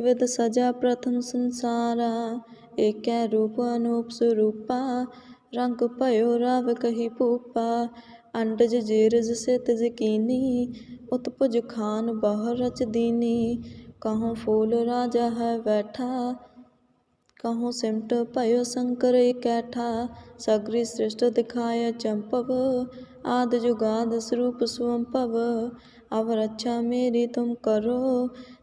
With सजा प्रथम संसारा ਏਕੈ ਰੂਪ ਅਨੂਪ ਸਰੂਪਾ ਰੰਗ ਭਇਓ ਰਵ ਕਹੀ ਭੂਪਾ ਅੰਡਜ ਜੀਰਜ ਸਿਤ ਜਕੀਨੀ ਉਤਪੁਜ ਖਾਨ ਬਹੁ ਰਚ ਦੀਨੀ ਕਹਉ ਫੂਲ ਰਾਜਾ ਹੈ ਬੈਠਾ ਕਹਉ ਸਿਮਟ ਭਇਓ ਸ਼ੰਕਰ ਇਕੈਠਾ ਸਗਰੀ ਸ੍ਰਿਸ਼ਟ ਦਿਖਾਇ ਚੰਪਵ ਆਦ ਜੁਗਾਦ ਸਰੂਪ ਸੁਅੰਪਵ ਅਵ ਰੱਛਾ ਮੇਰੀ ਤੁਮ ਕਰੋ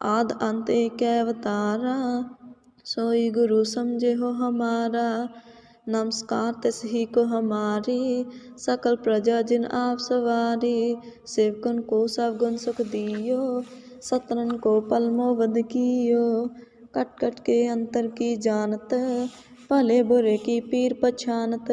ਆਦ ਅੰਤ ਏਕ ਅਵਤਾਰਾ, ਸੋਈ ਗੁਰੂ ਸਮਝਿਓ ਹਮਾਰਾ। ਨਮਸਕਾਰ ਤਿਸਹੀ ਕੋ ਹਮਾਰੀ, ਸਕਲ ਪ੍ਰਜਾ ਜਿਨ ਆਪ ਸਵਾਰੀ। ਸੇਵਕਨ ਕੋ ਸਭ ਗੁਣ ਸੁਖ ਦਿਓ, ਸਤਨਨ ਕੋ ਪਲਮੋ ਵਦ ਕੀਓ। ਕਟ ਕਟ ਕੇ ਅੰਤਰ ਕੀ ਜਾਣਤ, ਭਲੇ ਬੁਰੇ ਕੀ ਪੀਰ ਪਛਾਨਤ।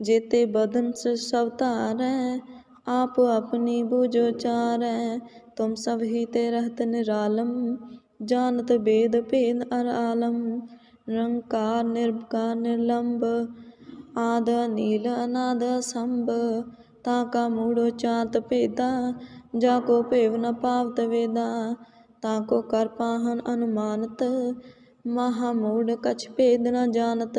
जेते बदन से सब तारै आप अपनी बुझो चारै तुम सब ही ते रहत निरालम जानत वेद भेद अर आलम निरंकार निर्विकार निर्लंब आद नील अनाद संभ ताका मूढ़ो चात भेदा जाको भेव न पावत वेदा ताको कर पाहन अनुमानत महामूढ़ कछ भेद न जानत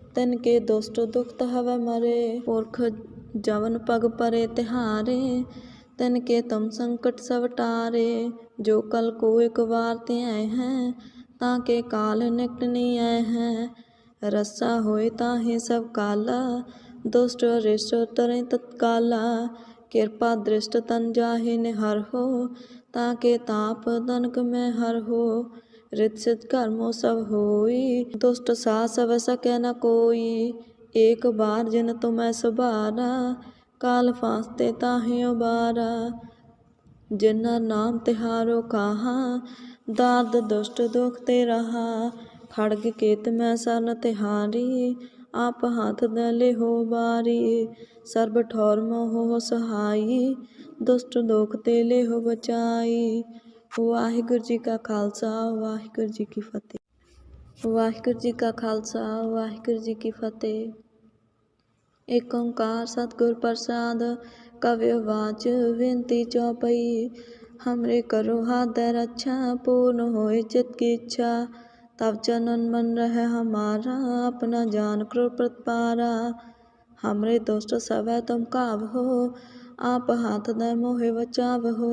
ਤਿਨ ਕੇ ਦੁਸ਼ਟ ਦੁਖਤ ਹਵੈ ਮਰੇ, ਪੁਰਖ ਜਵਨ ਪਗ ਪਰੇ ਤਿਹਾਰੇ, ਤਿਨ ਕੇ ਤਮ ਸੰਕਟ ਸਭ ਟਾਰੇ, ਜੋ ਕਲ ਕੋ ਇਕ ਵਾਰ ਤੇ ਆਏ ਹੈ, ਤਾਂ ਕੇ ਕਾਲ ਨਿਕਟ ਨਹੀਂ ਆਏ ਹੈ, ਰਸਾ ਹੋਏ ਤਾਂ ਹੀ ਸਭ ਕਾਲਾ, ਦੁਸ਼ਟ ਰਿਸ਼ਟ ਤਰੇ ਤਤਕਾਲਾ, ਕਿਰਪਾ ਦ੍ਰਿਸ਼ਟ ਤਨ ਜਾਹੇ ਨਿਹਰ ਹੋ, ਤਾਂ ਕੇ ਤਾਪ ਤਨਕ ਮੈਂ ਹਰ ਹੋ रित सिद्ध कर्मो सब होई दुष्ट सा सब सके न कोई एक बार जिन तुम सुबारा काल फांसते ताहे उबारा जिन्ना नाम तिहारो कहा दाद दुष्ट दुख ते रहा खड़ग केत मैं सन तिहारी आप हाथ दले हो बारी सर्ब ठौर मोह सहाई ਦੁਸ਼ਟ ਦੋਖ ਤੇ ਲਿਹੋ ਬਚਾਈ ਵਾਹਿਗੁਰੂ ਜੀ ਕਾ ਖਾਲਸਾ ਵਾਹਿਗੁਰੂ ਜੀ ਕੀ ਫਤਿਹ ਵਾਹਿਗੁਰੂ ਜੀ ਕਾ ਖਾਲਸਾ ਵਾਹਿਗੁਰੂ ਜੀ ਕੀ ਫਤਿਹ ਏਕ ਓੰਕਾਰ ਸਤਿਗੁਰ ਪ੍ਰਸਾਦ ਕਵਿ ਵਾਚ ਬੇਨਤੀ ਚੌਪਈ हमरे करो हाथ रक्षा पूर्ण होए चित की इच्छा तब चनन मन रहे हमारा अपना जान क्रो प्रतिपारा हमरे दोस्त सब तुम काव हो आप हाथ दे मोहे बचाव हो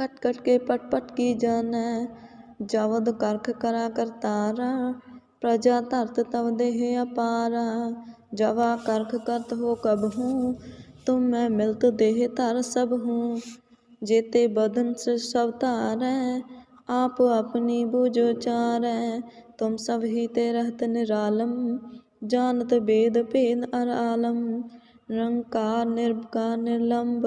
कट कट के पट पट की जानै जवद करख करा करतारा प्रजा धरत तव देह अपारा जवा करख करत हो कब हूँ तुम मैं मिलत देह धर सब हूँ जेते बदन से सब तारै आप अपनी बुझो चारै तुम सब ही ते रहत निरालम जानत वेद भेद अर आलम निरंकार निर्विकार निर्लंब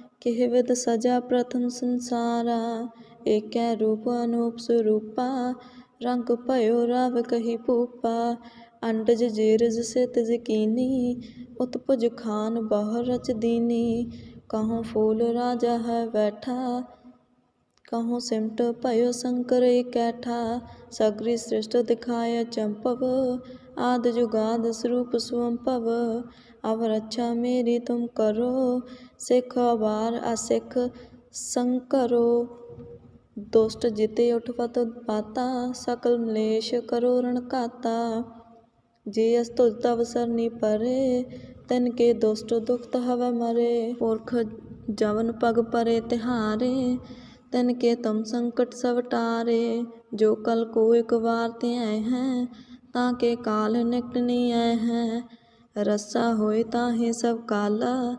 કહેવત સજા પ્રથમ સંસારા એકે રૂપ અનુપ સ્વરૂપા રંગ ભયો રાવ કહી પૂપા અંડજ જીરજ સિત જકીની ਉਤਪਜ ਖਾਨ ਬਾਹਰ ਰਚ ਦੀਨੀ ਕਹਉ ਫੂਲ ਰਾਜਾ ਹੈ ਬੈਠਾ ਕਹਉ ਸਿਮਟ ਭਇਓ ਸੰਕਰ ਇਕੈਠਾ, ਸਗਰੀ ਸ੍ਰਿਸ਼ਟ ਦਿਖਾਇ ਚੰਪਵ, ਆਦ ਜੁਗਾਦ ਸਰੂਪ ਸੁਵੰਭਵ ਅਵ ਰੱਛਾ ਮੇਰੀ ਤੁਮ ਕਰੋ तुम करो सिख अबार असिख संकरो दुष्ट जिते उठवत पाता सकल मलेश करो रण काता जे अस्तुत अवसर नी परे तिन के दुष्ट दुखत हव मरे पुरख जवन पग परे तिहारे तिन के तुम संकट सब टारे जो कल को एक बार ते आए हैं ताके काल निकट नहीं आए हैं रस्सा होए ताहे सब काला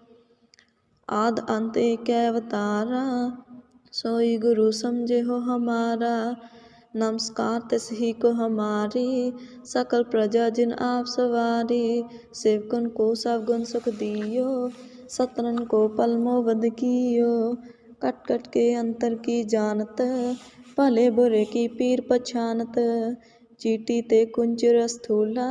आद अंत एक अवतारा सोई गुरु समझे हो हमारा नमस्कार तिस ही को हमारी सकल प्रजा जिन आप सवारी सेवकन को सब गुण सुख दियो सतरन को पल मोबद कियो कट कट के अंतर की जानत भले बुरे की पीर पछानत चीटी ते कुंजर स्थूला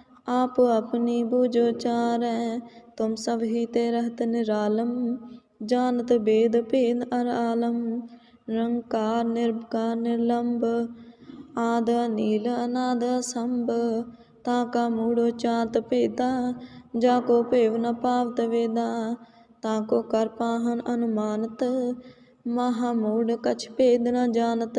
आप अपनी बुझो चारै तुम सब ही ते रहत निरालम जानत वेद भेद अर आलम निरंकार निर्विकार निर्लंब आद नील अनाद संभ ताका मूढ़ो चात भेदा जाको भेव न पावत वेदा ताको कर पाहन अनुमानत महामूढ़ कछ भेद न जानत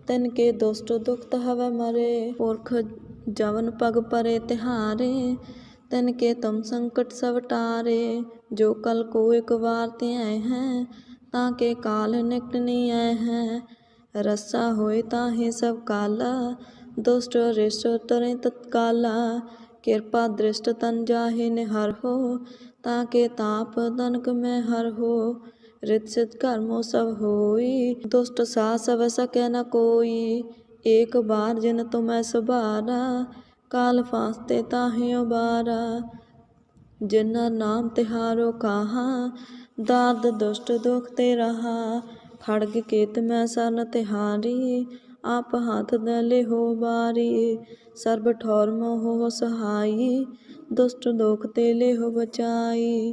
ਤਿਨਕੇ ਦੁਸ਼ਟ ਦੁਖਤ ਹਵੈ ਮਰੇ, ਪੁਰਖ ਜਵਨ ਪਗ ਪਰੇ ਤਿਹਾਰੇ ਤਿਨਕੇ ਤੁਮ ਸੰਕਟ ਸਭ ਟਾਰੇ, ਜੋ ਕਲ ਕੋ ਇਕ ਵਾਰ ਧਿਆਏ ਹੈ, ਤਾਂ ਕੇ ਕਾਲ ਨਿਕਟ ਨਹੀਂ ਆਏ ਹੈ, ਰਸਾ ਹੋਏ ਤਾਂ ਹੀ ਸਭ ਕਾਲਾ, ਦੁਸ਼ਟ ਰਿਸ਼ਟ ਤਰੇ ਤਤਕਾਲਾ, ਕਿਰਪਾ ਦ੍ਰਿਸ਼ਟ ਤਨ ਜਾਹੇ ਨਿਹਰ ਹੋ, ਤਾਂ ਕੇ ਤਾਪ ਤਨਕ ਮੈਂ ਹਰ ਹੋ रित सिद्ध कर्मो सब होई दुष्ट सा सब सके न कोई एक बार जिन तुम सुबारा काल फास्ते ताहे उबारा जिन्ना नाम तिहारो कहा दाद दुष्ट दुख ते रहा खड़ग केत मैं सन तिहारी आप हाथ दले हो बारी सर्ब ठौर मोह सहाई ਦੁਸ਼ਟ ਦੋਖ ਤੇ ਲਿਹੋ ਬਚਾਈ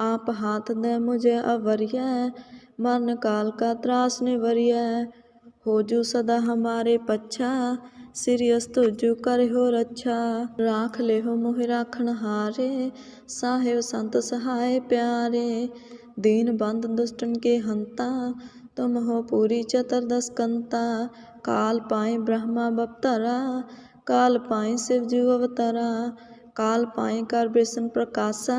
आप हाथ दे मुझे अवरिय मरण काल का त्रास निवरिय हो जू सदा हमारे पच्छा सिरियस तुझु कर हो रक्षा राख ले हो मोहि राखण हारे साहेब संत सहाय प्यारे दीन बंद दुष्टन के हंता तुम हो पूरी चतुर्दश कंता काल पाए ब्रह्मा बप्तरा काल पाए शिव जू अवतरा काल पाए कर विष्णु प्रकाशा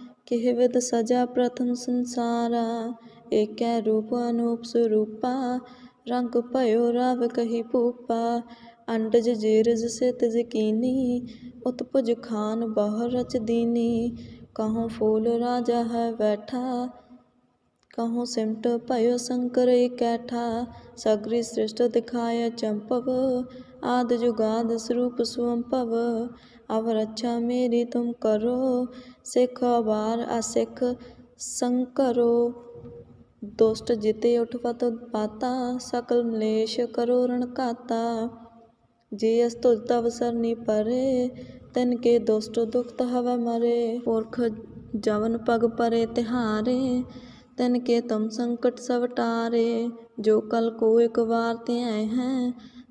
विद सजा प्रथम संसारा एक रूप अनूप स्वरूपा रंग भयो राव कही भूपा अंडज जीरज सित जकीनी उत्पुज खान बहु रच दीनी कहूँ फूल राजा है बैठा कहूँ सिमट भयो शंकर कैठा सगरी सृष्ट दिखाय चंपव आद जुगाद स्वरूप स्वंपव अब रक्षा मेरी तुम करो सिख बार असिख संकरो दुष्ट जिते उठवत पाता सकल मलेश करो रण काता जे अस्तुज तव सरनी परे तिन के दुष्ट दुखत हव मरे पुरख जवन पग परे तिहारे तिन के तुम संकट सब टारे जो कल को एक बार त्याय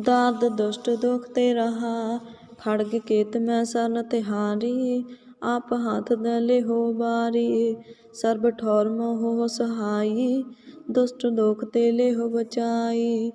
ਦਾਦ ਦੁਸ਼ਟ ਦੁਖ ਤੇ ਰਹਾ, ਖੜਗ ਕੇਤ ਮੈਂ ਸਰਨ ਤਿਹਾਰੀ, ਆਪ ਹੱਥ ਦਲੇ ਹੋ ਬਾਰੀ ਸਰਬ ਠੌਰ ਮੋਹ ਸਹਾਈ, ਦੁਸ਼ਟ ਦੋਖ ਤੇ ਲੈ ਹੋ ਬਚਾਈ।